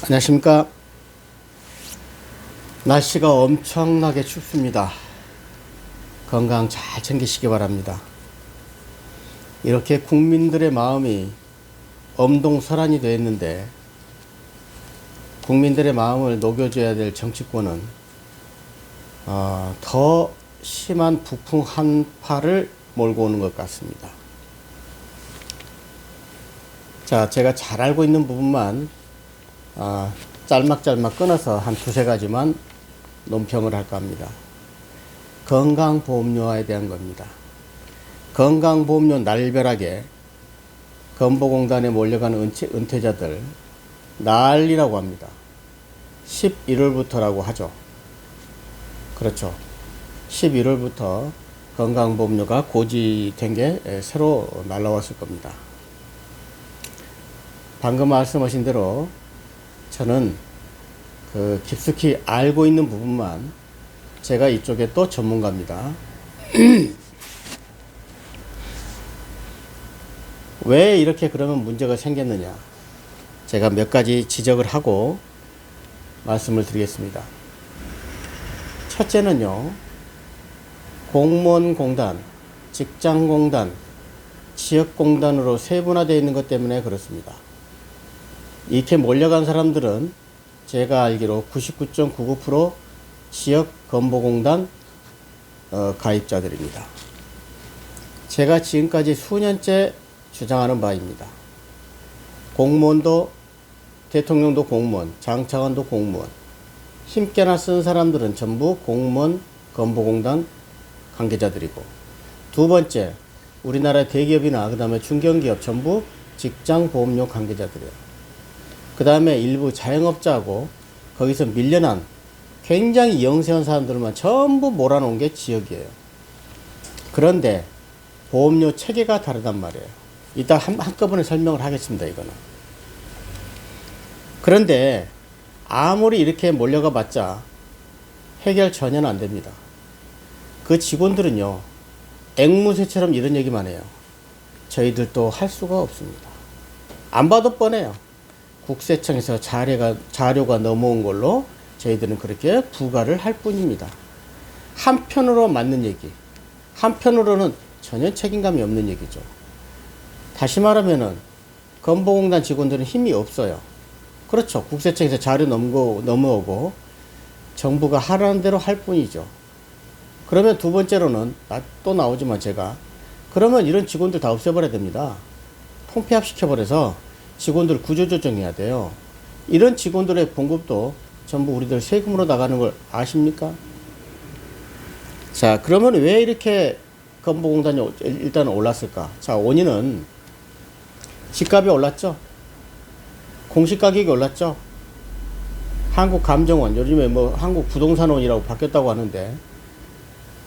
안녕하십니까. 날씨가 엄청나게 춥습니다. 건강 잘 챙기시기 바랍니다. 이렇게 국민들의 마음이 엄동설한이 있는데, 국민들의 마음을 녹여줘야 될 정치권은, 어, 더 심한 북풍 한파를 몰고 오는 것 같습니다. 자, 제가 잘 알고 있는 부분만 아, 짤막짤막 끊어서 한 두세 가지만 논평을 할까 합니다. 건강보험료에 대한 겁니다. 건강보험료 날별하게 건보공단에 몰려가는 은퇴, 은퇴자들 난리라고 합니다. 11월부터라고 하죠. 그렇죠. 11월부터 건강보험료가 고지된 게 에, 새로 날라왔을 겁니다. 방금 말씀하신 대로 저는 그 깊숙이 알고 있는 부분만 제가 이쪽에 또 전문가입니다. 왜 이렇게 그러면 문제가 생겼느냐? 제가 몇 가지 지적을 하고 말씀을 드리겠습니다. 첫째는요, 공무원공단, 직장공단, 지역공단으로 세분화되어 있는 것 때문에 그렇습니다. 이렇게 몰려간 사람들은 제가 알기로 99.99% 지역 건보공단 어, 가입자들입니다. 제가 지금까지 수년째 주장하는 바입니다. 공무원도 대통령도 공무원, 장차관도 공무원, 힘께나 쓴 사람들은 전부 공무원 건보공단 관계자들이고 두 번째 우리나라 대기업이나 그 다음에 중견기업 전부 직장보험료 관계자들이에요. 그 다음에 일부 자영업자하고 거기서 밀려난 굉장히 영세한 사람들만 전부 몰아놓은 게 지역이에요. 그런데 보험료 체계가 다르단 말이에요. 이따 한, 한꺼번에 설명을 하겠습니다, 이거는. 그런데 아무리 이렇게 몰려가 봤자 해결 전혀는 안 됩니다. 그 직원들은요, 앵무새처럼 이런 얘기만 해요. 저희들도 할 수가 없습니다. 안 봐도 뻔해요. 국세청에서 자료가, 자료가 넘어온 걸로 저희들은 그렇게 부과를 할 뿐입니다. 한편으로 맞는 얘기, 한편으로는 전혀 책임감이 없는 얘기죠. 다시 말하면은 건보공단 직원들은 힘이 없어요. 그렇죠. 국세청에서 자료 넘고, 넘어오고 정부가 하라는 대로 할 뿐이죠. 그러면 두 번째로는 나- 또 나오지만 제가 그러면 이런 직원들 다 없애버려야 됩니다. 통폐합 시켜버려서 직원들 구조조정해야 돼요. 이런 직원들의 봉급도 전부 우리들 세금으로 나가는 걸 아십니까? 자, 그러면 왜 이렇게 건보공단이 올- 일단 올랐을까? 자, 원인은 집값이 올랐죠. 공시 가격이 올랐죠. 한국 감정원 요즘에 뭐 한국 부동산원이라고 바뀌었다고 하는데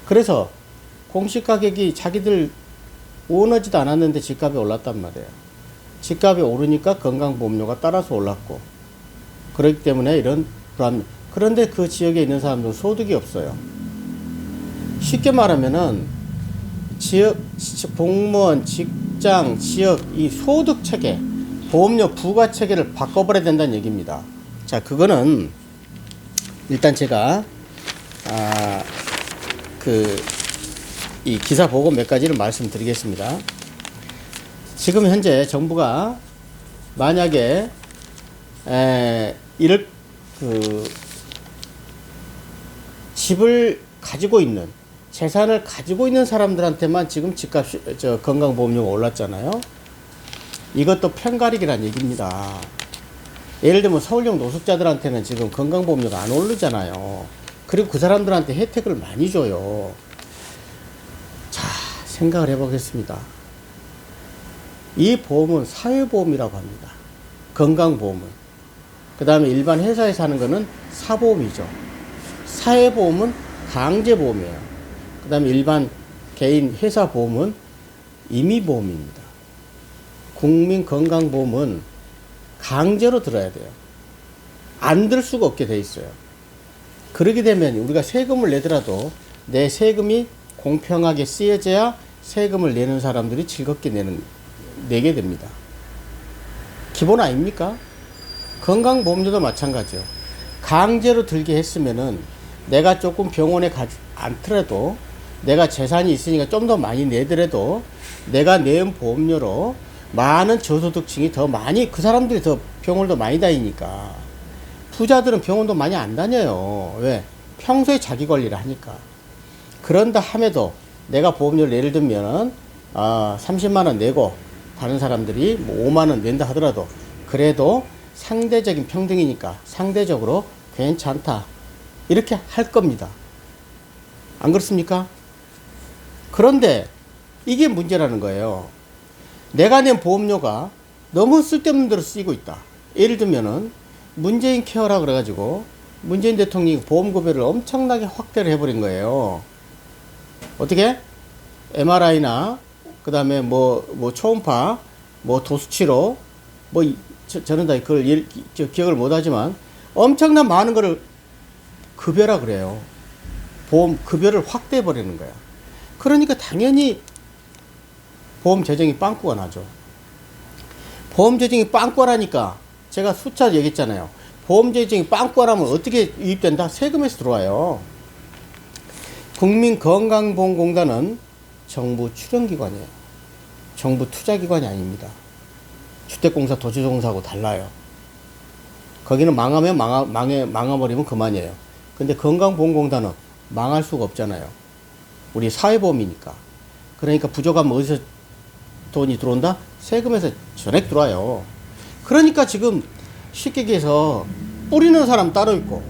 그래서 공시 가격이 자기들 원하지도 않았는데 집값이 올랐단 말이에요. 집값이 오르니까 건강보험료가 따라서 올랐고 그렇기 때문에 이런 불안 그런데 그 지역에 있는 사람들은 소득이 없어요. 쉽게 말하면은 지역 지- 공무원 직장 지역 이 소득 체계 보험료 부과 체계를 바꿔버려야 된다는 얘기입니다. 자 그거는 일단 제가 아 그 이 기사 보고 몇 가지를 말씀드리겠습니다. 지금 현재 정부가 만약에 에, 이를 그 집을 가지고 있는 재산을 가지고 있는 사람들한테만 지금 집값 저 건강보험료가 올랐잖아요. 이것도 편가르기란 얘기입니다. 예를 들면 서울형 노숙자들한테는 지금 건강보험료가 안 오르잖아요. 그리고 그 사람들한테 혜택을 많이 줘요. 자, 생각을 해보겠습니다. 이 보험은 사회보험이라고 합니다. 건강보험은. 그 다음에 일반 회사에서 하는 거는 사보험이죠. 사회보험은 강제보험이에요. 그 다음에 일반 개인 회사 보험은 임의보험입니다. 국민건강보험은 강제로 들어야 돼요. 안 들 수가 없게 돼 있어요. 그러게 되면 우리가 세금을 내더라도 내 세금이 공평하게 쓰여져야 세금을 내는 사람들이 즐겁게 내는, 내게 됩니다. 기본 아닙니까? 건강보험료도 마찬가지요. 강제로 들게 했으면은 내가 조금 병원에 가지 않더라도 내가 재산이 있으니까 좀 더 많이 내더라도 내가 낸 보험료로 많은 저소득층이 더 많이 그 사람들이 더 병원을 더 많이 다니니까 부자들은 병원도 많이 안 다녀요. 왜? 평소에 자기 관리를 하니까. 그런다 함에도 내가 보험료를 예를 들면 아, 30만 원 내고 다른 사람들이 뭐 5만 원 낸다 하더라도 그래도 상대적인 평등이니까 상대적으로 괜찮다. 이렇게 할 겁니다. 안 그렇습니까? 그런데 이게 문제라는 거예요. 내가 낸 보험료가 너무 쓸데없는 데로 쓰이고 있다. 예를 들면은 문재인 케어라 그래가지고 문재인 대통령이 보험급여를 엄청나게 확대를 해버린 거예요. 어떻게? MRI나 그 다음에 뭐 뭐 초음파, 뭐 도수치료, 뭐 이- 저, 저는 다 그걸 일- 저 기억을 못하지만 엄청난 많은 거를 급여라 그래요. 보험 급여를 확대해 버리는 거야. 그러니까 당연히 보험 재정이 빵꾸가 나죠. 보험 재정이 빵꾸라니까 제가 숫자 얘기했잖아요. 보험 재정이 빵꾸라면 어떻게 유입된다? 세금에서 들어와요. 국민건강보험공단은 정부 출연기관이에요. 정부 투자기관이 아닙니다. 주택공사, 도시공사하고 달라요. 거기는 망하면 망하, 망해, 망해버리면 그만이에요. 근데 건강보험공단은 망할 수가 없잖아요. 우리 사회보험이니까. 그러니까 부족하면 어디서 돈이 들어온다? 세금에서 전액 들어와요. 그러니까 지금 쉽게 얘기해서 뿌리는 사람 따로 있고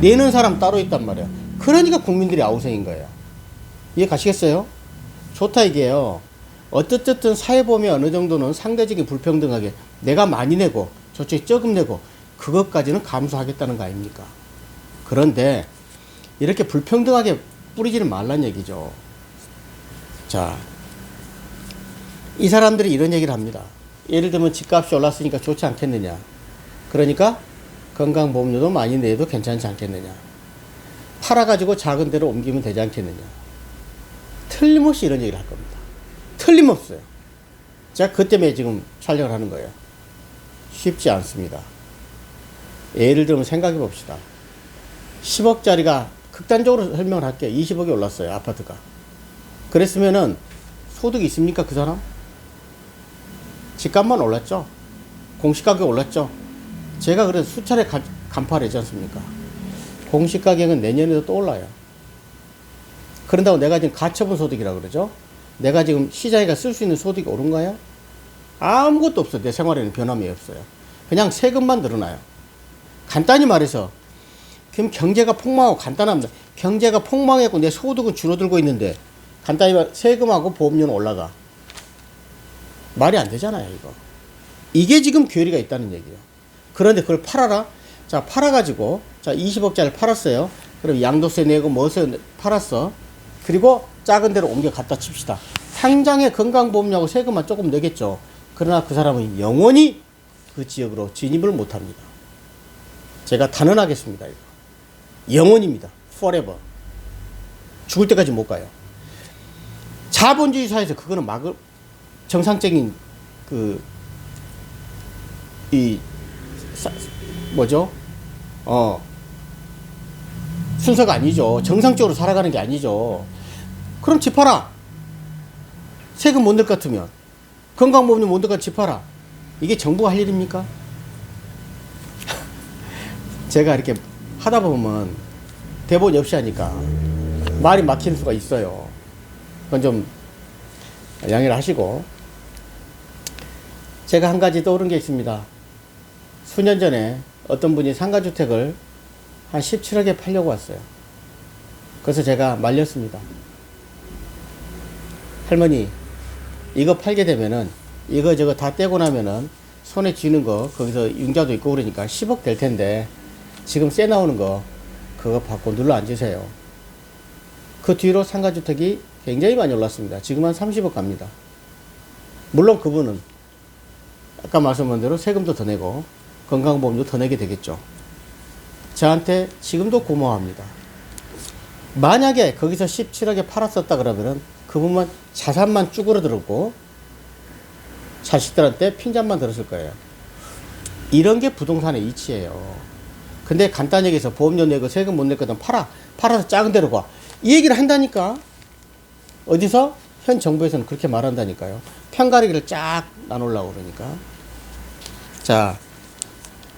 내는 사람 따로 있단 말이야. 그러니까 국민들이 아우성인 거예요. 이해 가시겠어요? 좋다 이게요. 어쨌든 사회보험이 어느 정도는 상대적인 불평등하게 내가 많이 내고 저쪽이 조금 내고 그것까지는 감수하겠다는 거 아닙니까? 그런데 이렇게 불평등하게 뿌리지는 말란 얘기죠. 자, 이 사람들이 이런 얘기를 합니다. 예를 들면 집값이 올랐으니까 좋지 않겠느냐. 그러니까 건강보험료도 많이 내도 괜찮지 않겠느냐. 팔아가지고 작은 데로 옮기면 되지 않겠느냐. 틀림없이 이런 얘기를 할 겁니다. 틀림없어요. 제가 그 때문에 지금 촬영을 하는 거예요. 쉽지 않습니다. 예를 들면 생각해 봅시다. 10억짜리가 극단적으로 설명을 할게요. 20억이 올랐어요. 아파트가. 그랬으면은 소득이 있습니까? 그 사람? 집값만 올랐죠. 공시가격 올랐죠. 제가 그래서 수차례 가- 간파를 했지 않습니까? 공시가격은 내년에도 또 올라요. 그런다고 내가 지금 가처분 소득이라고 그러죠. 내가 지금 시장에 쓸수 있는 소득이 오른가요? 아무것도 없어. 내 생활에는 변함이 없어요. 그냥 세금만 늘어나요. 간단히 말해서 그럼 경제가 폭망하고 간단합니다. 경제가 폭망했고 내 소득은 줄어들고 있는데 간단히 말 세금하고 보험료는 올라가. 말이 안 되잖아요, 이거. 이게 지금 괴리가 있다는 얘기예요. 그런데 그걸 팔아라? 자, 팔아 가지고, 자, 20억짜리 팔았어요. 그럼 양도세 내고 뭐세 팔았어. 그리고 작은 데로 옮겨 갖다 칩시다. 당장에 건강보험료하고 세금만 조금 내겠죠. 그러나 그 사람은 영원히 그 지역으로 진입을 못 합니다. 제가 단언하겠습니다, 이거. 영원입니다. forever. 죽을 때까지 못 가요. 자본주의 사회에서 그거는 막을, 정상적인 그, 이, 사- 뭐죠? 어, 순서가 아니죠. 정상적으로 살아가는 게 아니죠. 그럼 집 팔아. 세금 못 낼 것 같으면. 건강보험료 못 낼 것 같으면 집 팔아. 이게 정부가 할 일입니까? 제가 이렇게 하다 보면 대본이 없이 하니까 말이 막히는 수가 있어요. 그건 좀 양해를 하시고. 제가 한 가지 떠오른 게 있습니다. 수년 전에 어떤 분이 상가주택을 한 17억에 팔려고 왔어요. 그래서 제가 말렸습니다. 할머니, 이거 팔게 되면은 이거 저거 다 떼고 나면은 손에 쥐는 거 거기서 융자도 있고 그러니까 10억 될 텐데 지금 세 나오는 거 그거 받고 눌러 앉으세요. 그 뒤로 상가주택이 굉장히 많이 올랐습니다. 지금 한 30억 갑니다. 물론 그분은 아까 말씀한 대로 세금도 더 내고 건강보험도 더 내게 되겠죠. 저한테 지금도 고마워합니다. 만약에 거기서 17억에 팔았었다 그러면은 그분만 자산만 쭈그러들었고 자식들한테 핀잔만 들었을 거예요. 이런 게 부동산의 이치예요. 근데 간단히 얘기해서 보험료 내고 세금 못 냈거든 팔아. 팔아서 작은 데로 가. 이 얘기를 한다니까. 어디서? 현 정부에서는 그렇게 말한다니까요. 편가르기를 쫙 나누려고 그러니까. 자,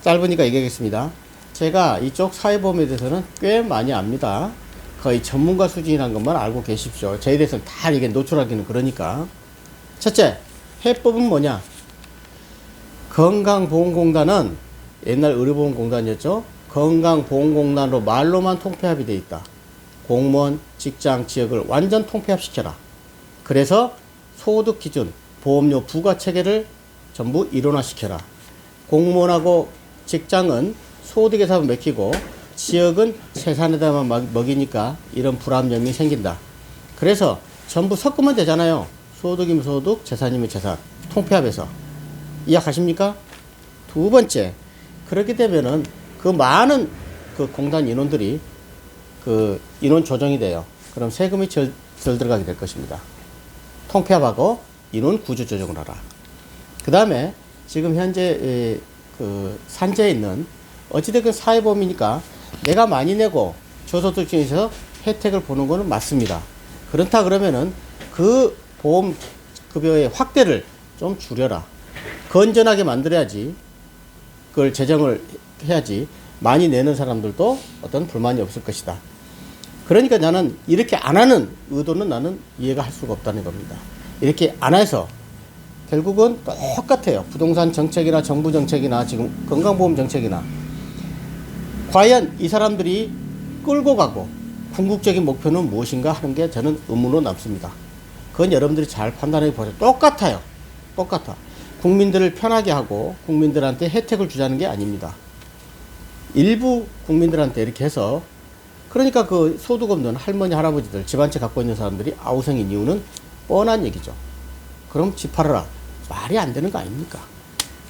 짧으니까 얘기하겠습니다. 제가 이쪽 사회보험에 대해서는 꽤 많이 압니다. 거의 전문가 수준이란 것만 알고 계십시오. 저에 대해서는 다 이게 노출하기는 그러니까. 첫째, 해법은 뭐냐? 건강보험공단은 옛날 의료보험공단이었죠. 건강보험공단으로 말로만 통폐합이 돼 있다. 공무원, 직장, 지역을 완전 통폐합시켜라. 그래서 소득 기준, 보험료 부과 체계를 전부 일원화시켜라. 공무원하고 직장은 소득에서 먹히고 지역은 세산에다만 먹- 먹이니까 이런 불합리함이 생긴다. 그래서 전부 섞으면 되잖아요. 소득이면 소득, 재산이면 재산. 통폐합해서. 이해하십니까? 두 번째, 그렇게 되면은 그 많은 그 공단 인원들이 그 인원 조정이 돼요. 그럼 세금이 절, 절 들어가게 될 것입니다. 통폐합하고 인원 구조 조정을 하라. 그 다음에 지금 현재 에, 그 산재에 있는 어찌됐건 사회보험이니까 내가 많이 내고 저소득 중에서 혜택을 보는 거는 맞습니다. 그렇다 그러면은 그 보험 급여의 확대를 좀 줄여라. 건전하게 만들어야지 그걸 제정을 해야지 많이 내는 사람들도 어떤 불만이 없을 것이다. 그러니까 나는 이렇게 안 하는 의도는 나는 이해가 할 수가 없다는 겁니다. 이렇게 안 해서 결국은 똑같아요. 부동산 정책이나 정부 정책이나 지금 건강보험 정책이나 과연 이 사람들이 끌고 가고 궁극적인 목표는 무엇인가 하는 게 저는 의문으로 남습니다. 그건 여러분들이 잘 판단해 보세요. 똑같아요. 똑같아. 국민들을 편하게 하고 국민들한테 혜택을 주자는 게 아닙니다. 일부 국민들한테 이렇게 해서 그러니까 그 소득 없는 할머니 할아버지들 집한채 갖고 있는 사람들이 아우성인 이유는 뻔한 얘기죠. 그럼 집 팔아라. 말이 안 되는 거 아닙니까?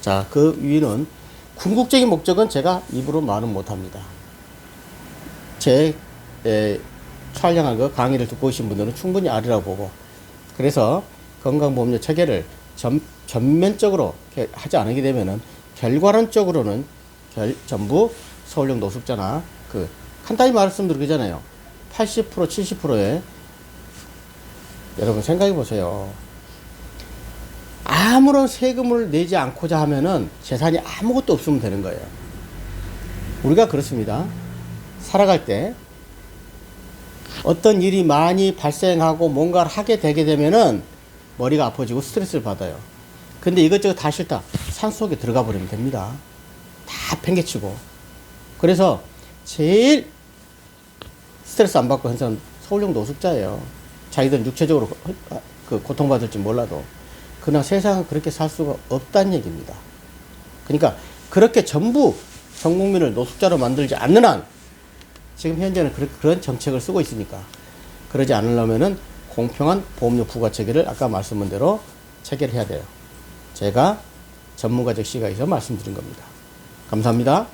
자, 그 위는 궁극적인 목적은 제가 입으로 말은 못합니다. 제 에, 촬영한 거 강의를 듣고 오신 분들은 충분히 알이라고 보고 그래서 건강보험료 체계를 전, 전면적으로 하지 않게 되면은 결과론적으로는 결, 전부 서울역 노숙자나 그 간단히 말씀드리잖아요. 80% 70%의 여러분 생각해 보세요. 아무런 세금을 내지 않고자 하면은 재산이 아무것도 없으면 되는 거예요. 우리가 그렇습니다. 살아갈 때 어떤 일이 많이 발생하고 뭔가를 하게 되게 되면은 머리가 아파지고 스트레스를 받아요. 근데 이것저것 다 싫다. 산 속에 들어가 버리면 됩니다. 다 팽개치고. 그래서 제일 스트레스 안 받고 항상 서울형 노숙자예요. 자기들 육체적으로 그 고통받을지 몰라도. 그러나 세상은 그렇게 살 수가 없다는 얘기입니다. 그러니까 그렇게 전부 전 국민을 노숙자로 만들지 않는 한 지금 현재는 그런, 정책을 쓰고 있으니까 그러지 않으려면은 공평한 보험료 부과 체계를 아까 말씀한 대로 체계를 해야 돼요. 제가 전문가적 시각에서 말씀드린 겁니다. 감사합니다.